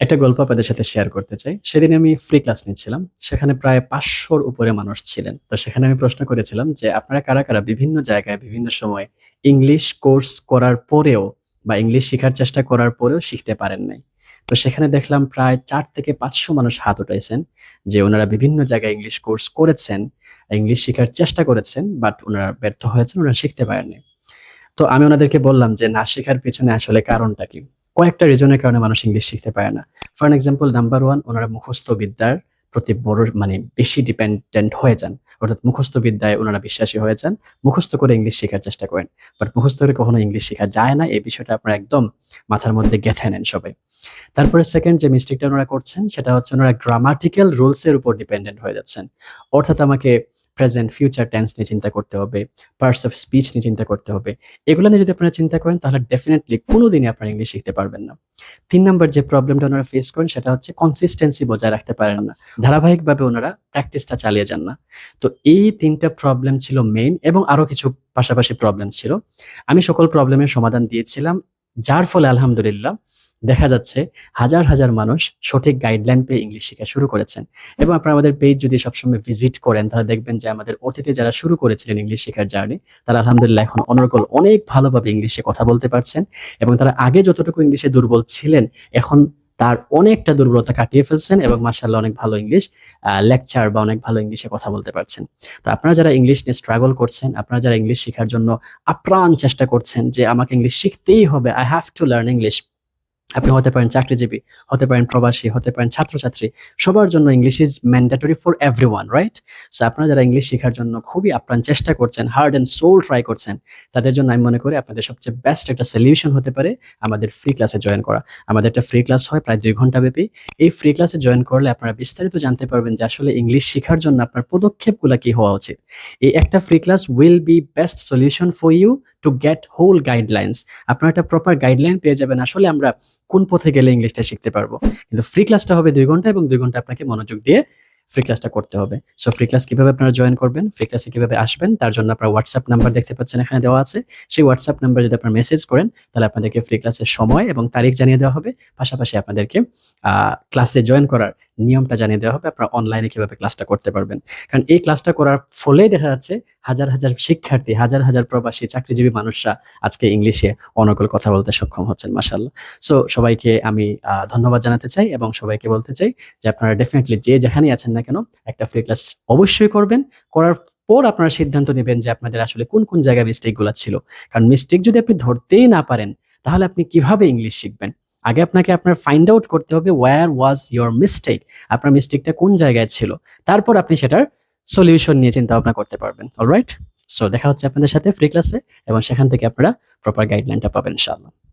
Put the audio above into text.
একটা গল্প আপনাদের সাথে শেয়ার করতে চাই। সেদিন আমি ফ্রি ক্লাস নিচ্ছিলাম, সেখানে প্রায় পাঁচশোর উপরে মানুষ ছিলেন। তো সেখানে আমি প্রশ্ন করেছিলাম যে, আপনারা কারা কারা বিভিন্ন জায়গায়, বিভিন্ন সময় ইংলিশ কোর্স করার পরেও বা ইংলিশ শেখার চেষ্টা করার পরেও শিখতে পারেন নাই? তো সেখানে দেখলাম প্রায় চার থেকে পাঁচশো মানুষ হাত উঠাইছেন, যে ওনারা বিভিন্ন জায়গায় ইংলিশ কোর্স করেছেন ইংলিশ শেখার চেষ্টা করেছেন বাট ওনারা ব্যর্থ হয়েছেন, ওনারা শিখতে পারেননি। তো আমি ওনাদেরকে বললাম যে, না, শেখার পিছনে আসলে কারণটা কি? কয়েকটা রিজনের কারণে মানুষ ইংলিশ শিখতে পারে না। ফর এক্সাম্পল নাম্বার ওয়ান ওনারা মুখস্থ বিদ্যার প্রতি বড় মানে বেশি ডিপেন্ডেন্ট হয়ে যান। অর্থাৎ মুখস্থ বিদ্যায় ওনারা বিশ্বাসী হয়ে যান, মুখস্থ করে ইংলিশ শেখার চেষ্টা করেন। বাট মুখস্থ করে কখনো ইংলিশ শেখা যায় না, এই বিষয়টা আপনারা একদম মাথার মধ্যে গেঁথে নেন সবাই। তারপরে সেকেন্ড যে মিস্টেকটা ওনারা করছেন, সেটা হচ্ছে ওনারা গ্রামাটিক্যাল রুলসের উপর ডিপেন্ডেন্ট হয়ে যাচ্ছেন। অর্থাৎ আমাকে প্রেজেন্ট ফিউচার টেন্স নিয়ে চিন্তা করতে হবে পার্টস অফ স্পিচ নিয়ে চিন্তা করতে হবে। এগুলো নিয়ে যদি আপনারা চিন্তা করেন, তাহলে ডেফিনেটলি কোনোদিনই আপনারা ইংলিশ শিখতে পারবেন না। তিন নম্বর যে প্রবলেমটা ওনারা ফেস করেন, সেটা হচ্ছে কনসিস্টেন্সি বজায় রাখতে পারেন না। ধারাবাহিকভাবে ওনারা প্র্যাকটিসটা চালিয়ে যান না। তো এই তিনটা প্রবলেম ছিল মেইন এবং আরও কিছু পাশাপাশি প্রবলেম ছিল। আমি সকল প্রবলেমের সমাধান দিয়েছিলাম, যার ফলে আলহামদুলিল্লাহ দেখা যাচ্ছে হাজার হাজার মানুষ সঠিক গাইডলাইন পেয়ে ইংলিশ শেখা শুরু করেছেন। এবং আপনারা আমাদের পেজ যদি সবসময় ভিজিট করেন, তাহলে দেখবেন যে আমাদের অতীতে যারা শুরু করেছিলেন ইংলিশ শেখার জার্নি তারা আলহামদুলিল্লাহ এখন অনর্গল অনেক ভালোভাবে ইংলিশে কথা বলতে পারছেন। এবং তারা আগে যতটুকু ইংলিশে দুর্বল ছিলেন, এখন তার অনেকটা দুর্বলতা কাটিয়ে ফেলছেন এবং মার্শাল্লাহ অনেক ভালো ইংলিশ লেকচার বা অনেক ভালো ইংলিশে কথা বলতে পারছেন। তো আপনারা যারা ইংলিশ নিয়ে স্ট্রাগল করছেন, আপনারা যারা ইংলিশ শেখার জন্য আপ্রাণ চেষ্টা করছেন যে আমাকে ইংলিশ শিখতেই হবে I have to learn English আপনি হতে পারেন চাকরিজীবী, হতে পারেন প্রবাসী, হতে পারেন ছাত্রছাত্রী, সবার জন্য English is mandatory for everyone right so আপনারা যারা ইংলিশ শেখার জন্য খুবই আপ্রাণ চেষ্টা করছেন হার্ড অ্যান্ড সোল ট্রাই করছেন, তাদের জন্য আমি মনে করি আপনাদের সবচেয়ে বেস্ট একটা সলিউশন হতে পারে আমাদের ফ্রি ক্লাসে জয়েন করা। আমাদের একটা ফ্রি ক্লাস হয় প্রায় দুই ঘণ্টা ব্যাপী। এই ফ্রি ক্লাসে জয়েন করলে আপনারা বিস্তারিত জানতে পারবেন যে আসলে ইংলিশ শেখার জন্য আপনার পদক্ষেপগুলো কি হওয়া উচিত। এই একটা free class will be best solution for you to get whole guidelines আপনারা একটা প্রপার গাইডলাইন পেয়ে যাবেন। আসলে আমরা কোন পথে গেলে ইংলিশটা শিখতে পারব? কিন্তু ফ্রি ক্লাসটা হবে দুই ঘণ্টা এবং দুই ঘণ্টা আপনাকে মনোযোগ দিয়ে ফ্রি ক্লাসটা করতে হবে। সো ফ্রি ক্লাস কীভাবে আপনারা জয়েন করবেন? ফ্রি ক্লাসে কীভাবে আসবেন? তার জন্য আপনারা হোয়াটসঅ্যাপ নাম্বার দেখতে পাচ্ছেন এখানে দেওয়া আছে। সেই হোয়াটসঅ্যাপ নাম্বার যদি আপনারা মেসেজ করেন, তাহলে আপনাদেরকে ফ্রি ক্লাসের সময় এবং তারিখ জানিয়ে দেওয়া হবে। পাশাপাশি আপনাদেরকে ক্লাসে জয়েন করার নিয়মটা জানিয়ে দেওয়া হবে। আপনারা অনলাইনে কীভাবে ক্লাসটা করতে পারবেন। কারণ এই ক্লাসটা করার ফলেই দেখা যাচ্ছে হাজার হাজার শিক্ষার্থী, হাজার হাজার প্রবাসী, চাকরিজীবী মানুষরা আজকে ইংলিশে অনর্গল কথা বলতে সক্ষম হচ্ছেন মাসাল্লাহ সো সবাইকে আমি ধন্যবাদ জানাতে চাই এবং সবাইকে বলতে চাই যে আপনারা ডেফিনেটলি যে যেখানেই আছেন না কেন, একটা ফ্রি ক্লাস অবশ্যই করবেন। করার পর আপনারা সিদ্ধান্ত নেবেন যে আপনাদের আসলে কোন কোন জায়গায় মিস্টেকগুলো ছিল। কারণ মিস্টেক যদি আপনি ধরতেই না পারেন, তাহলে আপনি কীভাবে ইংলিশ শিখবেন? আগে আপনাকে আপনার ফাইন্ড আউট করতে হবে ওয়ার ওয়াজ ইয়োর মিস্টেক আপনার মিস্টেকটা কোন জায়গায় ছিল? তারপর আপনি সেটার সলিউশন নিয়ে চিন্তা ভাবনা করতে পারবেন অলরাইট সো দেখা হচ্ছে আপনাদের সাথে ফ্রি ক্লাসে এবং সেখান থেকে আপনারা প্রপার গাইডলাইনটা পাবেন, ইনশাআল্লাহ।